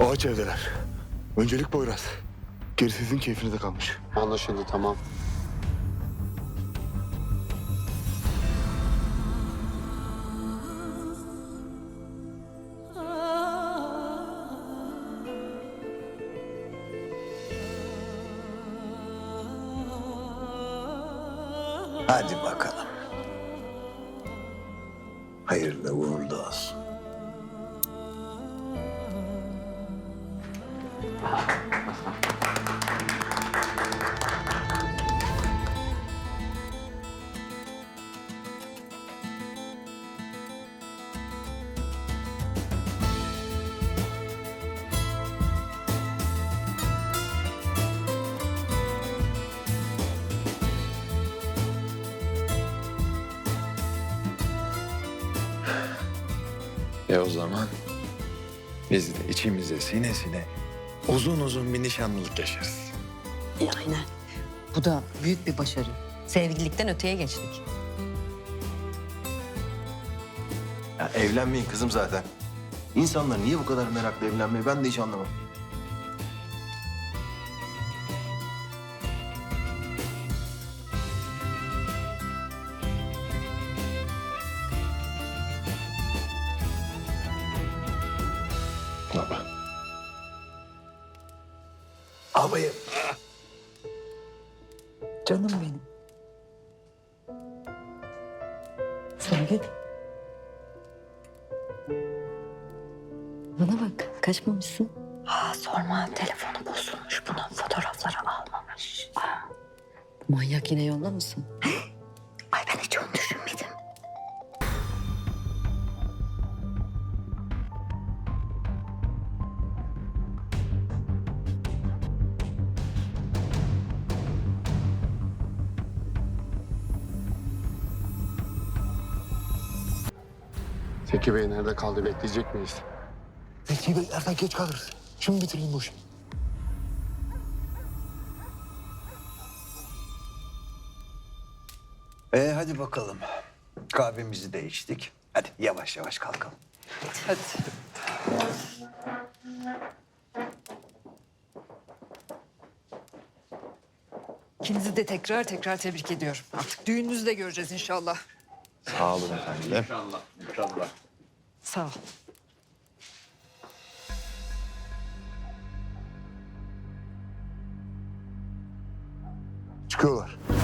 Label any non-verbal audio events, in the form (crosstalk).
Ağaç evdeler. Öncelik Boyraz. Gerisi sizin keyfinize kalmış. Anlaşıldı tamam. Hadi bakalım. Hayırlı uğurlu olsun. E o zaman biz de içimize sine sine uzun uzun bir nişanlılık yaşarız. Aynen. Bu da büyük bir başarı. Sevgililikten öteye geçtik. Ya evlenmeyin kızım zaten. İnsanlar niye bu kadar meraklı evlenmeye ben de hiç anlamam. Baba. Abayım. Canım benim. Sevgili. Bana bak kaçmamışsın. Aa, sorma telefonu bozulmuş bunun fotoğrafları almamış. Manyak yine yollamışsın. (gasps) Ay ben hiç onu düşünmedim. Zeki Bey nerede kaldı bekleyecek miyiz? Zeki Beylerden geç kalırız. Şimdi bitirelim bu işi. E hadi bakalım. Kahvemizi de içtik. Hadi yavaş yavaş kalkalım. Hadi. İkinizi de tekrar tekrar tebrik ediyorum. Artık düğününüzü de göreceğiz inşallah. Sağ olun efendim. Sağ ol. Çıkıyorlar.